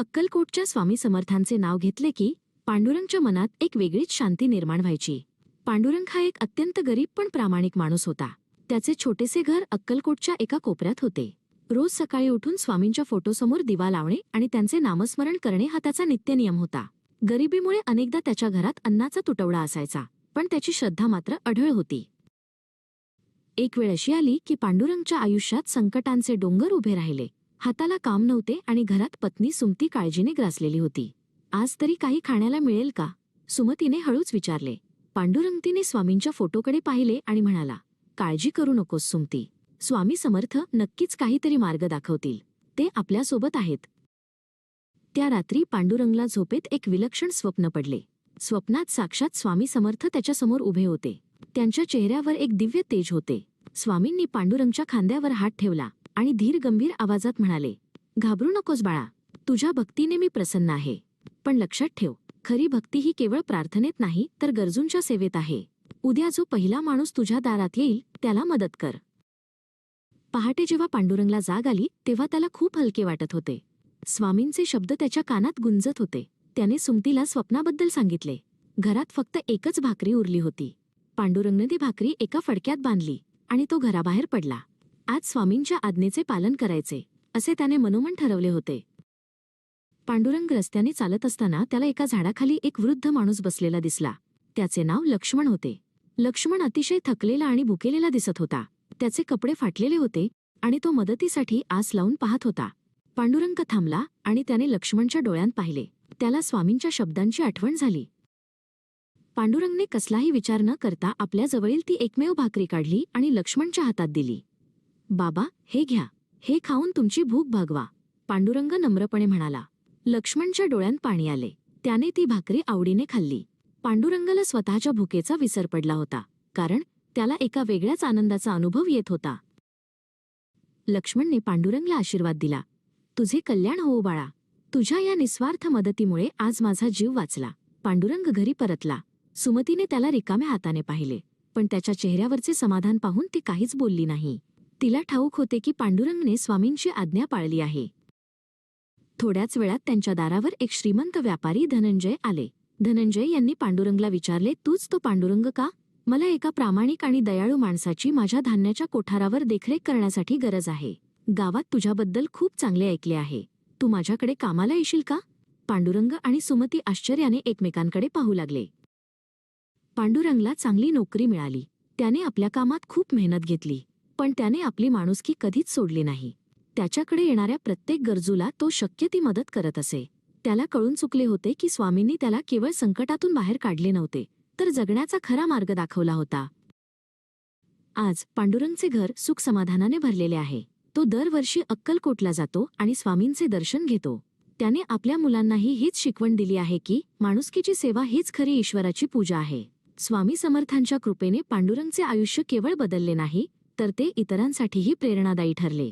अक्कलकोटच्या स्वामी समर्थांचे नाव घेतले की पांडुरंगच्या मनात एक वेगळीच शांती निर्माण व्हायची. पांडुरंग हा एक अत्यंत गरीब पण प्रामाणिक माणूस होता. त्याचे छोटेसे घर अक्कलकोटच्या एका कोपऱ्यात होते. रोज सकाळी उठून स्वामींच्या फोटोसमोर दिवा लावणे आणि त्यांचे नामस्मरण करणे हा त्याचा नित्यनियम होता. गरिबीमुळे अनेकदा त्याच्या घरात अन्नाचा तुटवडा असायचा पण त्याची श्रद्धा मात्र अढळ होती. एक वेळ अशी आली की पांडुरंगच्या आयुष्यात संकटांचे डोंगर उभे राहिले. हाताला काम नव्हते आणि घरात पत्नी सुमती काळजीने ग्रासलेली होती. आज तरी काही खाण्याला मिळेल का? सुमतीने हळूच विचारले. पांडुरंगतीने स्वामींच्या फोटोकडे पाहिले आणि म्हणाला काळजी करू नकोस सुमती. स्वामी समर्थ नक्कीच काहीतरी मार्ग दाखवतील. ते आपल्यासोबत आहेत. त्या रात्री पांडुरंगला झोपेत एक विलक्षण स्वप्न पडले. स्वप्नात साक्षात स्वामी समर्थ त्याच्यासमोर उभे होते. त्यांच्या चेहऱ्यावर एक दिव्य तेज होते. स्वामींनी पांडुरंगच्या खांद्यावर हात ठेवला. आणि धीर गंभीर आवाजात म्हणाले घाबरू नकोस बाळा तुझ्या भक्तीने मी प्रसन्न आहे. पण लक्षात ठेव खरी भक्ती ही केवळ प्रार्थनेत नाही तर गरजूंच्या सेवेत आहे. उद्या जो पहिला माणूस तुझ्या दारात येईल त्याला मदत कर. पहाटे जेव्हा पांडुरंगला जाग आली तेव्हा त्याला खूप हलके वाटत होते. स्वामींचे शब्द त्याच्या कानात गुंजत होते. त्याने सुमतीला स्वप्नाबद्दल सांगितले. घरात फक्त एकच भाकरी उरली होती. पांडुरंगने ती भाकरी एका फडक्यात बांधली आणि तो घराबाहेर पडला. आज स्वामींच्या आज्ञेचे पालन करायचे असे त्याने मनोमन ठरवले होते. पांडुरंग रस्त्याने चालत असताना त्याला एका झाडाखाली एक वृद्ध माणूस बसलेला दिसला. त्याचे नाव लक्ष्मण होते. लक्ष्मण अतिशय थकलेला आणि भुकेलेला दिसत होता. त्याचे कपडे फाटलेले होते आणि तो मदतीसाठी आस लावून पाहत होता. पांडुरंग थांबला आणि त्याने लक्ष्मणच्या डोळ्यांत पाहिले. त्याला स्वामींच्या शब्दांची आठवण झाली. पांडुरंगने कसलाही विचार न करता आपल्या जवळील ती एकमेव भाकरी काढली आणि लक्ष्मणच्या हातात दिली. बाबा हे घ्या. हे खाऊन तुमची भूक भागवा. पांडुरंग नम्रपणे म्हणाला. लक्ष्मणच्या डोळ्यांत पाणी आले. त्याने ती भाकरी आवडीने खाल्ली. पांडुरंगाला स्वतःच्या भुकेचा विसर पडला होता. कारण त्याला एका वेगळ्याच आनंदाचा अनुभव येत होता. लक्ष्मणने पांडुरंगला आशीर्वाद दिला. तुझे कल्याण होऊ बाळा. तुझ्या या निस्वार्थ मदतीमुळे आज माझा जीव वाचला. पांडुरंग घरी परतला. सुमतीने त्याला रिकाम्या हाताने पाहिले. पण त्याच्या चेहऱ्यावरचे समाधान पाहून ती काहीच बोलली नाही. तिला ठाऊक होते की पांडुरंगने स्वामींची आज्ञा पाळली आहे. थोड्याच वेळात त्यांच्या दारावर एक श्रीमंत व्यापारी धनंजय आले. धनंजय यांनी पांडुरंगला विचारले तूच तो पांडुरंग का? मला एका प्रामाणिक आणि दयाळू माणसाची माझ्या धान्याच्या कोठारावर देखरेख करण्यासाठी गरज आहे. गावात तुझ्याबद्दल खूप चांगले ऐकले आहे. तू माझ्याकडे कामाला येशील का? पांडुरंग आणि सुमती आश्चर्याने एकमेकांकडे पाहू लागले. पांडुरंगला चांगली नोकरी मिळाली. त्याने आपल्या कामात खूप मेहनत घेतली. पण त्याने आपली माणुसकी कधीच सोडली नाही. त्याच्याकडे येणाऱ्या प्रत्येक गरजूला तो शक्य ती मदत करत असे. त्याला कळून चुकले होते की स्वामींनी त्याला केवळ संकटातून बाहेर काढले नव्हते तर जगण्याचा खरा मार्ग दाखवला होता. आज पांडुरंगचे घर सुख समाधानाने भरलेले आहे. तो दरवर्षी अक्कलकोटला जातो आणि स्वामींचे दर्शन घेतो. त्याने आपल्या मुलांनाही हीच शिकवण दिली आहे की माणुसकीची सेवा हीच खरी ईश्वराची पूजा आहे. स्वामी समर्थांच्या कृपेने पांडुरंगचे आयुष्य केवळ बदलले नाही तर ते इतरांसाठीही प्रेरणादायी ठरले.